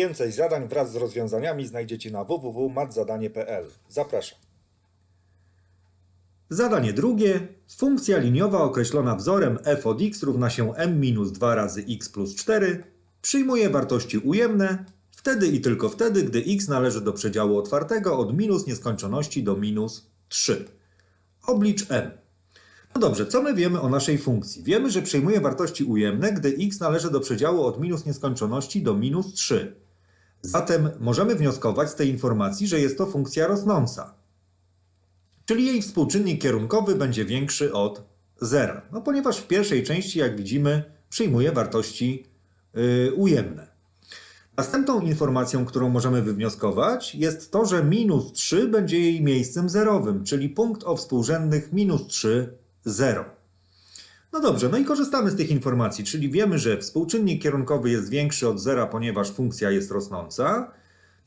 Więcej zadań wraz z rozwiązaniami znajdziecie na www.matzadanie.pl. Zapraszam. Zadanie drugie. Funkcja liniowa określona wzorem f od x równa się m minus 2 razy x plus 4 przyjmuje wartości ujemne wtedy i tylko wtedy, gdy x należy do przedziału otwartego od minus nieskończoności do minus 3. Oblicz m. No dobrze, co my wiemy o naszej funkcji? Wiemy, że przyjmuje wartości ujemne, gdy x należy do przedziału od minus nieskończoności do minus 3. Zatem możemy wnioskować z tej informacji, że jest to funkcja rosnąca. Czyli jej współczynnik kierunkowy będzie większy od zera. No ponieważ w pierwszej części, jak widzimy, przyjmuje wartości yy, ujemne. Następną informacją, którą możemy wywnioskować, jest to, że minus 3 będzie jej miejscem zerowym, czyli punkt o współrzędnych minus 3, 0. No dobrze, no i korzystamy z tych informacji, czyli wiemy, że współczynnik kierunkowy jest większy od zera, ponieważ funkcja jest rosnąca,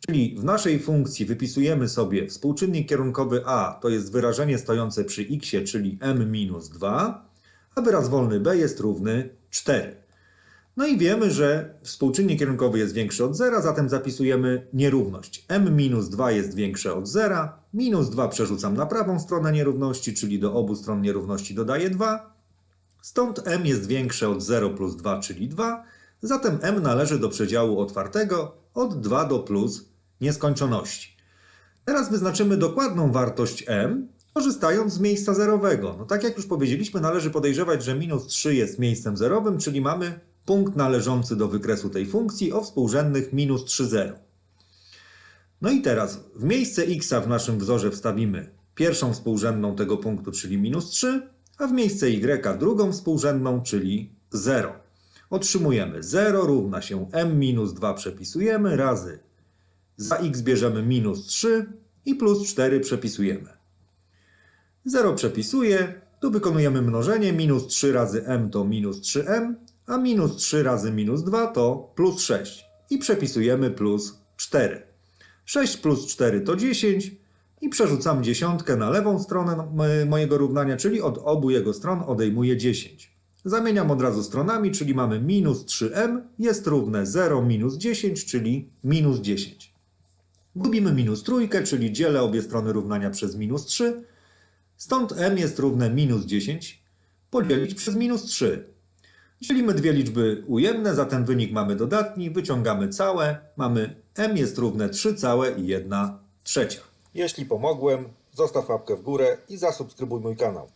czyli w naszej funkcji wypisujemy sobie współczynnik kierunkowy a, to jest wyrażenie stojące przy x, czyli m minus 2, a wyraz wolny b jest równy 4. No i wiemy, że współczynnik kierunkowy jest większy od zera, zatem zapisujemy nierówność. m minus 2 jest większe od zera, minus 2 przerzucam na prawą stronę nierówności, czyli do obu stron nierówności dodaję 2. Stąd m jest większe od 0 plus 2, czyli 2, zatem m należy do przedziału otwartego od 2 do plus nieskończoności. Teraz wyznaczymy dokładną wartość m, korzystając z miejsca zerowego. No tak jak już powiedzieliśmy, należy podejrzewać, że minus 3 jest miejscem zerowym, czyli mamy punkt należący do wykresu tej funkcji o współrzędnych minus 3, 0. No i teraz w miejsce x w naszym wzorze wstawimy pierwszą współrzędną tego punktu, czyli minus 3, a w miejsce y drugą współrzędną, czyli 0. Otrzymujemy 0 równa się m minus 2 przepisujemy razy za x bierzemy minus 3 i plus 4 przepisujemy. 0 przepisuję, tu wykonujemy mnożenie, minus 3 razy m to minus 3m, a minus 3 razy minus 2 to plus 6 i przepisujemy plus 4. 6 plus 4 to 10 i przerzucam dziesiątkę na lewą stronę mo- mojego równania, czyli od obu jego stron odejmuję 10. Zamieniam od razu stronami, czyli mamy minus 3m jest równe 0 minus 10, czyli minus 10. Gubimy minus trójkę, czyli dzielę obie strony równania przez minus 3. Stąd m jest równe minus 10 podzielić przez minus 3. Dzielimy dwie liczby ujemne, zatem wynik mamy dodatni, wyciągamy całe, mamy m jest równe 3 całe i 1 trzecia. Jeśli pomogłem, zostaw łapkę w górę i zasubskrybuj mój kanał.